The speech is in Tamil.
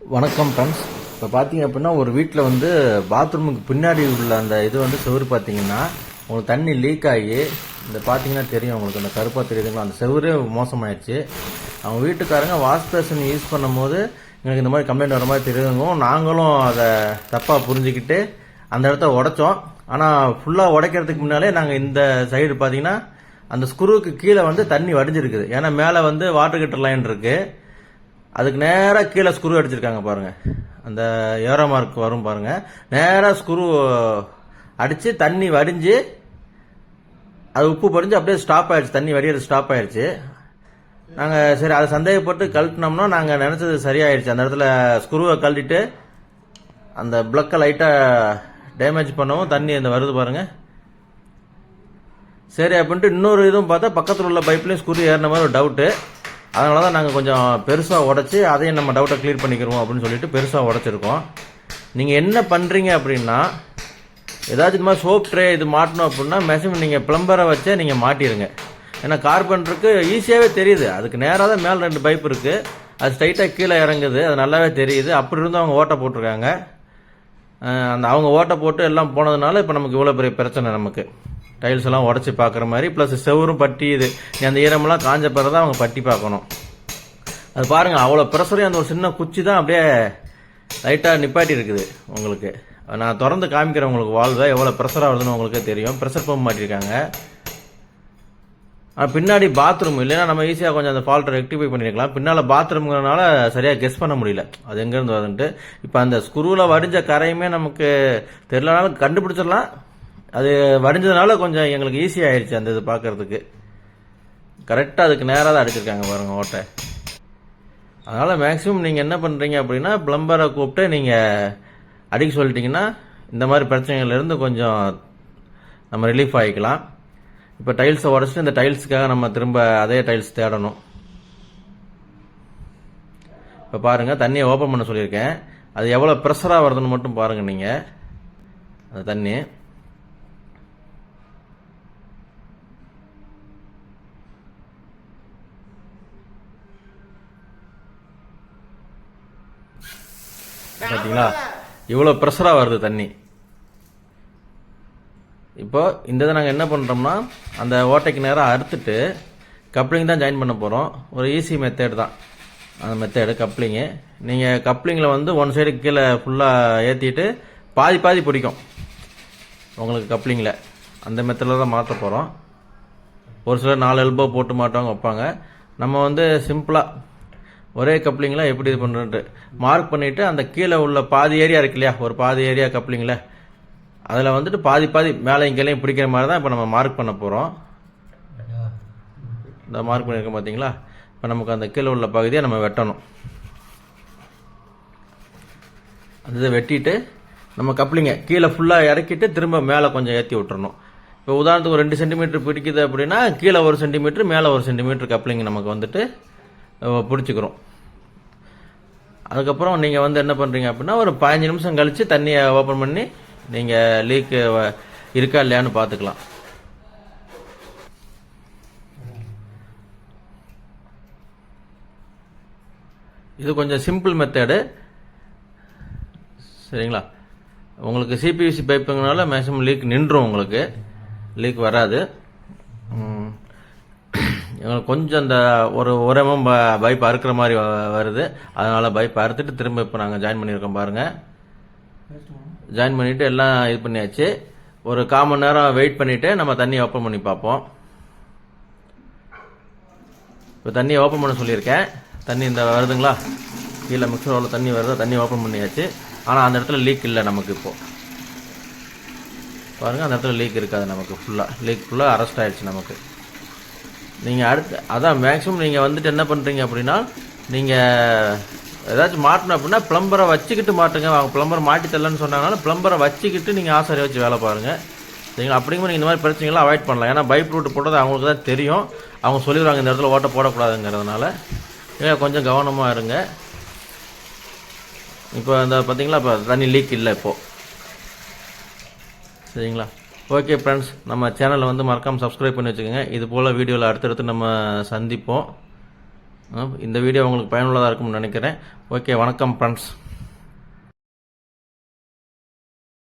வணக்கம் ஃப்ரெண்ட்ஸ் இப்போ பார்த்தீங்க அப்படின்னா ஒரு வீட்டில் வந்து பாத்ரூமுக்கு பின்னாடி உள்ள அந்த இது வந்து செவுரு பார்த்தீங்கன்னா உங்களுக்கு தண்ணி லீக் ஆகி இந்த பார்த்தீங்கன்னா தெரியும் உங்களுக்கு அந்த கருப்பாக தெரியுதுங்களா? அந்த செவுரே மோசமாயிடுச்சு. அவங்க வீட்டுக்காரங்க வாஷ் பேஷன் யூஸ் பண்ணும்போது எங்களுக்கு இந்த மாதிரி கம்ப்ளைண்ட் வர மாதிரி தெரியுதுங்க நாங்களும் அதை தப்பாக புரிஞ்சுக்கிட்டு அந்த இடத்த உடைச்சோம். ஆனால் ஃபுல்லாக உடைக்கிறதுக்கு முன்னாலே நாங்கள் இந்த சைடு பார்த்தீங்கன்னா அந்த ஸ்க்ரூவுக்கு கீழே வந்து தண்ணி வடிஞ்சிருக்குது. ஏன்னா மேலே வந்து வாட்டர் கட்டர் லைன் இருக்குது அதுக்கு நேராக கீழே ஸ்க்ரூ அடிச்சிருக்காங்க பாருங்க. அந்த ஏரோ மார்க் வரும் பாருங்க. நேராக ஸ்க்ரூ அடித்து தண்ணி வடிஞ்சு அது உப்பு படிஞ்சு அப்படியே ஸ்டாப் ஆயிடுச்சு. தண்ணி வடிகிறது ஸ்டாப் ஆயிடுச்சு. நாங்கள் சரி அதை சந்தேகப்பட்டு கழட்டினோம்னா நாங்கள் நினச்சது சரியாயிடுச்சு. அந்த இடத்துல ஸ்க்ரூவை கழட்டிட்டு அந்த பிளக்கை லைட்டாக டேமேஜ் பண்ணவும் தண்ணி அந்த வருது பாருங்கள் சரி அப்படின்ட்டு இன்னொரு இதுவும் பார்த்தா பக்கத்தில் உள்ள பைப்லேயும் ஸ்க்ரூ ஏறின மாதிரி ஒரு டவுட்டு அதனால தான் நாங்கள் கொஞ்சம் பெருசாக உடச்சி அதையும் நம்ம டவுட்டை க்ளியர் பண்ணிக்கிறோம் அப்படின்னு சொல்லிட்டு பெருசாக உடச்சிருக்கோம். நீங்கள் என்ன பண்ணுறீங்க அப்படின்னா ஏதாச்சும் இந்த மாதிரி சோப் ட்ரே இது மாட்டணும் அப்படின்னா மேக்ஸிமம் நீங்கள் ப்ளம்பரை வச்சே நீங்கள் மாட்டிடுங்க ஏன்னா கார்பெண்டருக்கு ஈஸியாகவே தெரியுது. அதுக்கு நேராக தான் மேலே ரெண்டு பைப் இருக்குது அது ஸ்ட்ரைட்டாக கீழே இறங்குது. அது நல்லாவே தெரியுது. அப்படி இருந்து அவங்க ஓட்டை போட்டிருக்காங்க. அந்த அவங்க ஓட்டை போட்டு எல்லாம் போனதுனால இப்போ நமக்கு இவ்வளோ பெரிய பிரச்சனை நமக்கு. டைல்ஸ் எல்லாம் உடச்சி பார்க்குற மாதிரி ப்ளஸ் செவரும் பட்டி இது. அந்த ஈரமெல்லாம் காஞ்ச பிறகு தான் அவங்க பட்டி பார்க்கணும். அது பாருங்கள் அவ்வளோ ப்ரெஷரையும் அந்த ஒரு சின்ன குச்சி தான் அப்படியே லைட்டாக நிப்பாட்டி இருக்குது உங்களுக்கு. நான் திறந்து காமிக்கிறேன் உங்களுக்கு வாழ்வை. எவ்வளோ ப்ரெஷராக வருதுன்னு உங்களுக்கே தெரியும். ப்ரெஷர் பம்ப் மாட்டிருக்காங்க. ஆனால் பின்னாடி பாத்ரூம் இல்லைன்னா நம்ம ஈஸியாக கொஞ்சம் அந்த ஃபால்ட்டை ரெக்டிஃபை பண்ணிருக்கலாம். பின்னால் பாத்ரூம்ங்கிறனால சரியாக கெஸ் பண்ண முடியல. அது எங்கேருந்து வருதுன்ட்டு. இப்போ அந்த ஸ்க்ரூவில் வடிஞ்ச கரையுமே நமக்கு தெரியலனாலும் கண்டுபிடிச்சிடலாம். அது வடிஞ்சதுனால கொஞ்சம் எங்களுக்கு ஈஸி ஆயிடுச்சு அந்த இது பார்க்கறதுக்கு கரெக்டாக அதுக்கு நேராக தான் அடிச்சிருக்காங்க பாருங்கள் ஓட்டை. அதனால் மேக்ஸிமம் நீங்கள் என்ன பண்ணுறீங்க அப்படின்னா ப்ளம்பரை கூப்பிட்டு நீங்கள் அடிக்க சொல்லிட்டீங்கன்னா இந்த மாதிரி பிரச்சனைகள்லேருந்து கொஞ்சம் நம்ம ரிலீஃப் ஆகிக்கலாம். இப்போ டைல்ஸை உடச்சிட்டு இந்த டைல்ஸுக்காக நம்ம திரும்ப அதே டைல்ஸ் தேடணும். இப்போ பாருங்கள் தண்ணியை ஓப்பன் பண்ண சொல்லியிருக்கேன். அது எவ்வளோ ப்ரெஷராக வருதுன்னு மட்டும் பாருங்கள் நீங்கள் அந்த தண்ணி. பார்த்தீங்களா இவ்வளோ ப்ரெஷராக வருது தண்ணி. இப்போ இந்த இதை நாங்கள் என்ன பண்ணுறோம்னா அந்த ஓட்டைக்கு நேராக அறுத்துட்டு கப்ளிங் தான் ஜாயின் பண்ண போகிறோம் ஒரு ஈஸி மெத்தேடு தான். அந்த மெத்தேடு கப்ளிங்கு நீங்கள் கப்ளிங்கில் வந்து ஒன் சைடு கீழே ஃபுல்லாக ஏற்றிட்டு பாதி பாதி பிடிக்கும். உங்களுக்கு கப்ளிங்கில் அந்த மெத்தடில் தான் மாற்ற போகிறோம் ஒரு சிலர் நாலு எல்போ போட்டு மாட்டவங்க வைப்பாங்க. நம்ம வந்து சிம்பிளாக ஒரே கப்ளிங்கில் எப்படி இது பண்ணுறது மார்க் பண்ணிவிட்டு அந்த கீழே உள்ள பாதி ஏரியா இருக்கு இல்லையா? ஒரு பாதி ஏரியா கப்ளிங்கில் அதில் வந்துட்டு பாதி பாதி மேலே இங்கேலையும் பிடிக்கிற மாதிரி தான் இப்போ நம்ம மார்க் பண்ண போகிறோம் இந்த மார்க் பண்ணியிருக்கோம் பார்த்தீங்களா இப்போ நமக்கு அந்த கீழே உள்ள பகுதியை நம்ம வெட்டணும். அந்த வெட்டிட்டு நம்ம கப்ளிங்க கீழே ஃபுல்லாக இறக்கிட்டு திரும்ப மேலே கொஞ்சம் ஏற்றி விட்டுறணும். இப்போ உதாரணத்துக்கு ஒரு ரெண்டு சென்டிமீட்டர் பிடிக்குது அப்படின்னா கீழே ஒரு சென்டிமீட்ரு மேலே ஒரு சென்டிமீட்டர் கப்ளிங் நமக்கு வந்துட்டு பிடிச்சிக்கிறோம். அதுக்கப்புறம் நீங்கள் வந்து என்ன பண்ணுறீங்க அப்படின்னா ஒரு பதினஞ்சு நிமிஷம் கழித்து தண்ணியை ஓப்பன் பண்ணி நீங்கள் லீக்கு இருக்கா இல்லையான்னு பார்த்துக்கலாம் இது கொஞ்சம் சிம்பிள் மெத்தடு சரிங்களா? உங்களுக்கு சிபிவிசி பைப்புங்கனால மேக்ஸிமம் லீக் நின்றும் உங்களுக்கு. லீக் வராது. எங்களுக்கு கொஞ்சம் அந்த ஒரு உரமும் பைப் அறுக்கிற மாதிரி வ- வருது. அதனால பைப் அறுத்துட்டு திரும்ப இப்போ நாங்கள் ஜாயின் பண்ணியிருக்கோம் பாருங்கள் ஜாயின் பண்ணிட்டு எல்லாம் இது பண்ணியாச்சு. ஒரு கால் மணி நேரம் வெயிட் பண்ணிட்டு நம்ம தண்ணியை ஓப்பன் பண்ணி பார்ப்போம். இப்போ தண்ணியை ஓப்பன் பண்ண சொல்லியிருக்கேன். தண்ணி இந்த வருதுங்களா? கீழே மிக்சர் உள்ள தண்ணி வருது? தண்ணி ஓப்பன் பண்ணியாச்சு. ஆனால் அந்த இடத்துல லீக் இல்லை நமக்கு இப்போது பாருங்கள் அந்த இடத்துல லீக் இருக்காது நமக்கு ஃபுல்லாக லீக் ஃபுல்லாக அரெஸ்ட் ஆகிடுச்சு நமக்கு. நீங்கள் அடுத்து அதான் மேக்ஸிமம் நீங்கள் வந்துட்டு என்ன பண்ணுறீங்க அப்படின்னா நீங்கள் ஏதாச்சும் மாட்டணும் அப்படின்னா பிளம்பரை வச்சுக்கிட்டு மாட்டுங்க. அவங்க பிளம்பரை மாட்டி தரலன்னு சொன்னாங்கனால ப்ளம்பரை வச்சுக்கிட்டு நீங்கள் ஆசாரியை வச்சு வேலை பாருங்கள் சரிங்களா? அப்படிங்கும்போது நீங்கள் இந்த மாதிரி பிரச்சனைகளை அவாய்ட் பண்ணலாம். ஏன்னா பைப் ரூட் போட்டது அவங்களுக்கு தான் தெரியும். அவங்க சொல்லிடுவாங்க இந்த இடத்துல ஓட்ட போடக்கூடாதுங்கிறதுனால. நீங்கள் கொஞ்சம் கவனமாக இருங்க. இப்போ இந்த பார்த்தீங்களா இப்போ தண்ணி லீக் இல்லை இப்போது சரிங்களா? ஓகே ஃப்ரெண்ட்ஸ் நம்ம சேனலை வந்து மறக்காமல் சப்ஸ்கிரைப் பண்ணி வச்சுக்கோங்க. இது போல் வீடியோவில் அடுத்தடுத்து நம்ம சந்திப்போம். இந்த வீடியோ உங்களுக்கு பயனுள்ளதாக இருக்கும்னு நினைக்கிறேன். ஓகே வணக்கம் ஃப்ரெண்ட்ஸ்